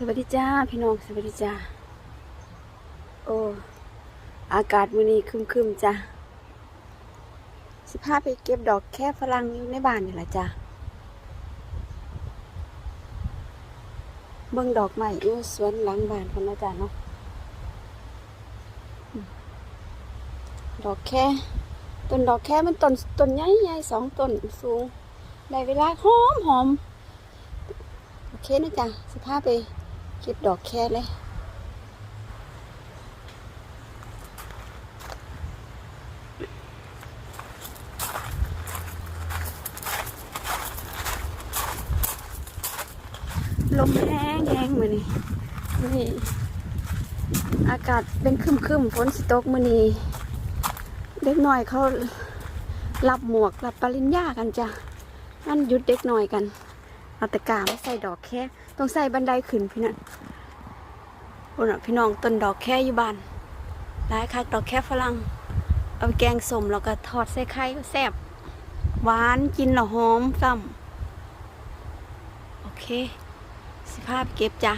สวัสดีจ้าพี่น้องสวัสดีจ้าโอ้อากาศมื้อนี้คึมๆจ้าสิพาไปเก็บดอกแค่ฝรั่งอยู่ในบ้านนี่แหละจ้าเบิ่งดอกใหม่อยู่สวนหลังบ้านคนนะจ้าเนาะดอกแค่ต้นดอกแค่มันต้นต้นใหญ่ๆสองต้นสูงได้เวลาหอมหอมโอเคนะจ้าสิพาไป ก็บดอกแค่เลยลมแห้งแห้งมือนี้มื้อนี้อากาศเป็นครึมครึมๆฝนสิตกมือนี้เด็กหน่อยเขารับหมวกรับปริญญากันจ้ะนั่นหยุดเด็กหน่อยกัน เอาตะกร้าไม่ใส่ดอกแค่ต้องใส่บันไดขึ้นพี่นั่นโอ้น่ะพี่น้องต้นดอกแค่อยู่บ้านหลายคักดอกแค่ฝรั่งเอาไปแกงสมแล้วก็ทอดใส่ไข่แซ่บหวานกินแล้วหอมซ้ำโอเค สิภาพเก็บจ้ะ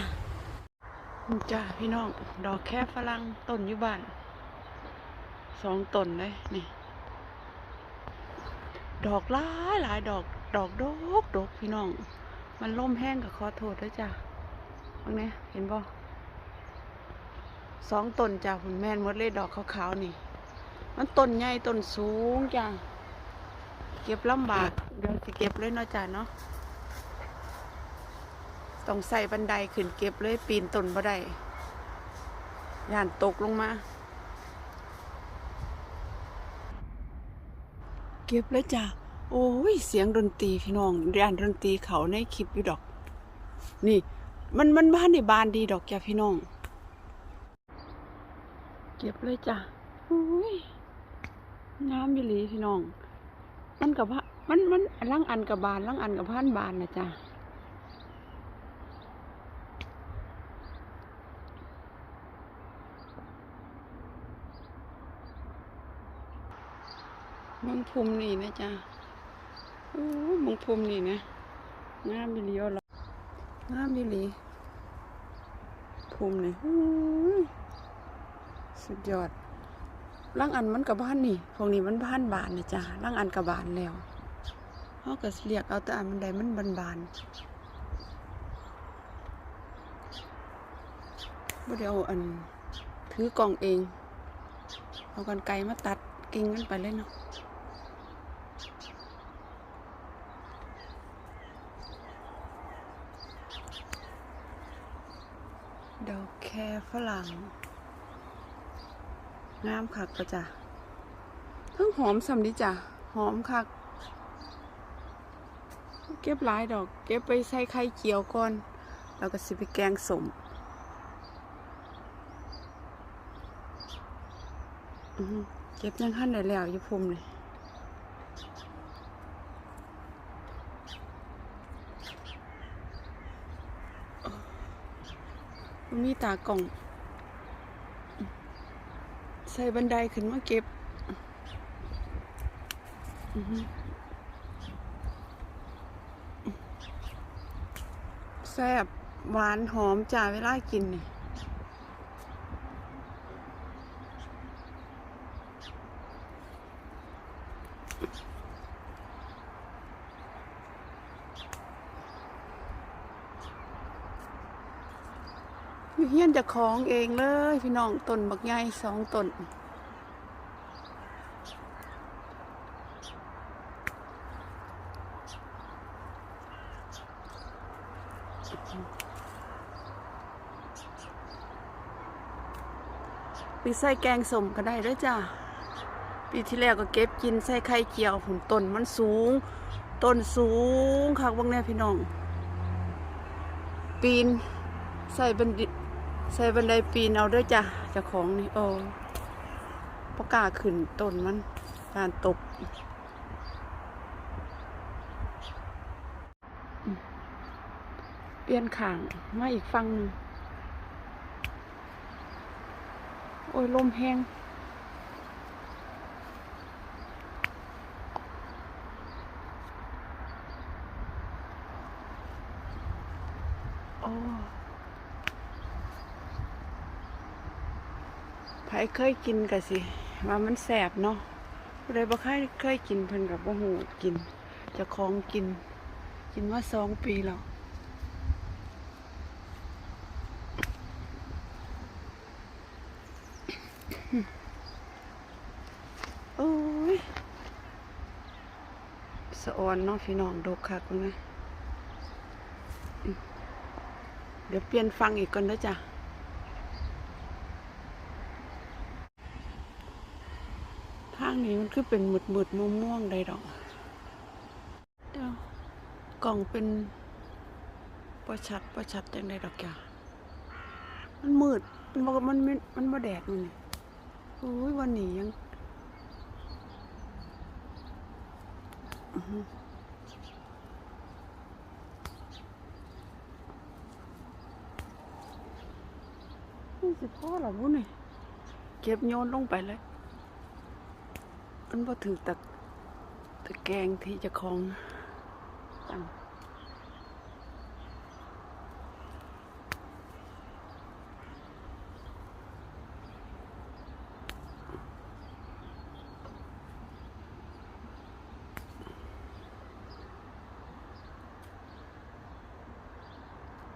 จ้าพี่น้อง ดอกแค่ฝรั่งต้นอยู่บ้านสองต้นเลยนี่ ดอกหลายหลายดอก ดอกดกดกพี่น้อง มันล่มแห้งกับขอโทษด้วยจ้ะตรงนี้เห็นบ่สองต้นจ้ะคุณแม่นมดเลยดอกขาวๆนี่ มันต้นใหญ่ต้นสูงจ้ะเก็บลำบากเดี๋ยวสิเก็บเลยเนาะจ้ะเนาะต้องใส่บันไดขึ้นเก็บเลยปีนต้นบ่ได้ย่านตกลงมา เก็บเลยจ้ะ โอ้ย เสียงดนตรีพี่น้องย่านดนตรีเขาในคลิปอยู่ดอก นี่ มันมันบ้านในบ้านดีดอกจ้ะพี่น้อง เก็บเลยจ้ะโอ้ยน้ำยิลีพี่น้อง มันกับมันมันลังอันกับบานลังอันกับพันบานนะจ้ะมังภูมินี่นะจ๊ะ อ้มงภูมินี่นะงามบิลีอหรองามบิลีภูมินี่สุดยอดร่างอันมันกับบ้านนี่พวกนี้มันบ้านบานนะจ๊ะร่างอันกับบานแล้วเขาก็เรียกเอาแต่อันมันใดมันบานบานบ่ได้เอาอันถือกล่องเอง เอากันไกลมาตัดกิ่งมันไปเลยเนาะ ดอก แครฝรั่งงามคักก็จ้ะเพิ่งหอมสำดิจ้ะหอมคัก เก็บหลายดอก เก็บไปใส่ไข่เจียวก่อนแล้วก็สิไปแกงสมเก็บยังขั้นได้แล้วอยู่ภูมิเลย มีตากล่อง ใส่บันไดขึ้นมาเก็บแซ่บหวานหอมจ่าเวลากินนี่ อยู่เฮียนจะของเองเลย พี่น้องต้นบักใหญ่สองต้นไปใส่แกงสมก็ได้ด้วยจ้าปีที่แล้วก็เก็บกินใส่ไข่เจียวผุนต้นมันสูง ต้นสูงคักบางแน่พี่น้อง ปีนใส่บันดิ ส่บันไดปีนเอาด้วยจ้ะจ้าของนี่โอ้ประกาขึ้นต้นมันการตกเปลี่ยนขางมาอีกฝั่งนึงโอ้ยลมแห้งโอ้ ไผเคยกินกะสิ ว่ามันแสบเนาะผู้ใดบ่เคยเคยกินเพิ่นกับบ่หูกิน จะคองกิน กินมาสองปีแล้วโอ้ยสะออนเนาะพี่น้องดกคักเลยอืมเดี๋ยวเปลี่ยนฟังอีกก่อนนะจ้ะ ทางนี้ มันคือเป็นหมุดหมุดม่วงม่วงๆใดดอกเดี๋ยวกล่องเป็นประชัดประชัดจังใดดอกจ้ะมันมืด มันบอกมันมันมันบ่แดดมันนี่โอ้ยวันนี้ยังนี่สิพ่อหรอบุ้นี่เก็บโยนลงไปเลย มันบ่ถือตะตะแกงที่จะคลองตั้ง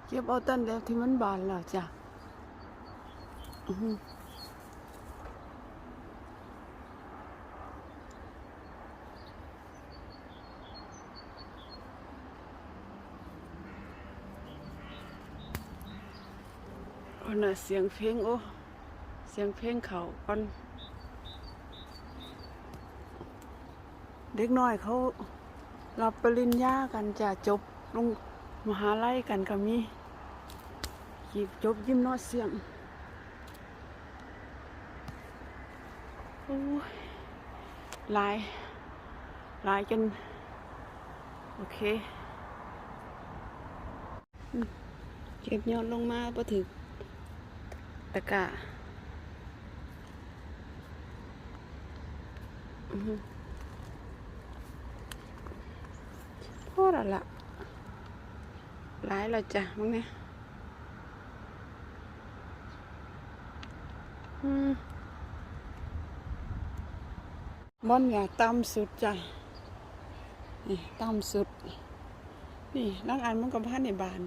เก็บเอาต้นแล้วที่มันบานแล้วจ้ะอือ น่ะเสียงเพลงโอ้ เสียงเพลงเขาก่อน เด็กน้อยเขารับปริญญากันจะจบลงมหาลัยกันก็มีจีบจบยิ้มนอเสียงโอ้ยหลายหลายจนโอเค เก็บยอดลงมาพอถึง ตะกะอือฮึพอแล้วละหลายแล้วจ้ะมึงเนี่ยมบอนเนี่ยต่ำสุดจ้ะ นี่ต่ำสุด นี่นักอ่านมันกับพันในบาน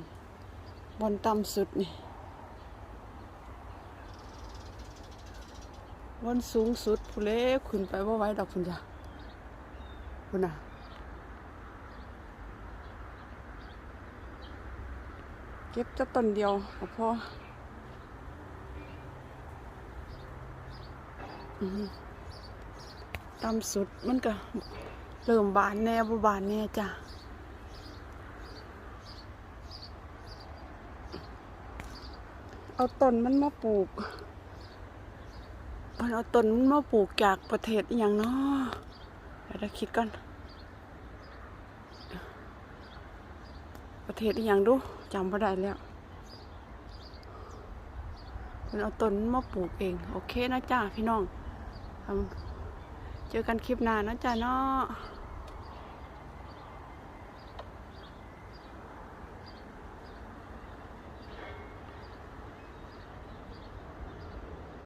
บอนต่ำสุดนี่ วันสูงสุดผู้เล็กขึ้นไปว่าไว้ดอกพุ่นจ้ะพุ่นน่ะเก็บจะต้นเดียวก็พออือต่ำสุดมันก็เริ่มบานแน่บ่บานแน่จ้ะเอาต้นมันมาปลูก เพิ่นเอาต้นมาปลูกจากประเทศอหย่างเนาะเดี๋ยวเราคิดก่อน ประเทศอหย่างดูจำไม่ได้แล้วเพิ่นเอาต้นมาปลูกเอง โอเคนะจ้าพี่น้องเจอกันคลิปหน้านะจ้าเนาะ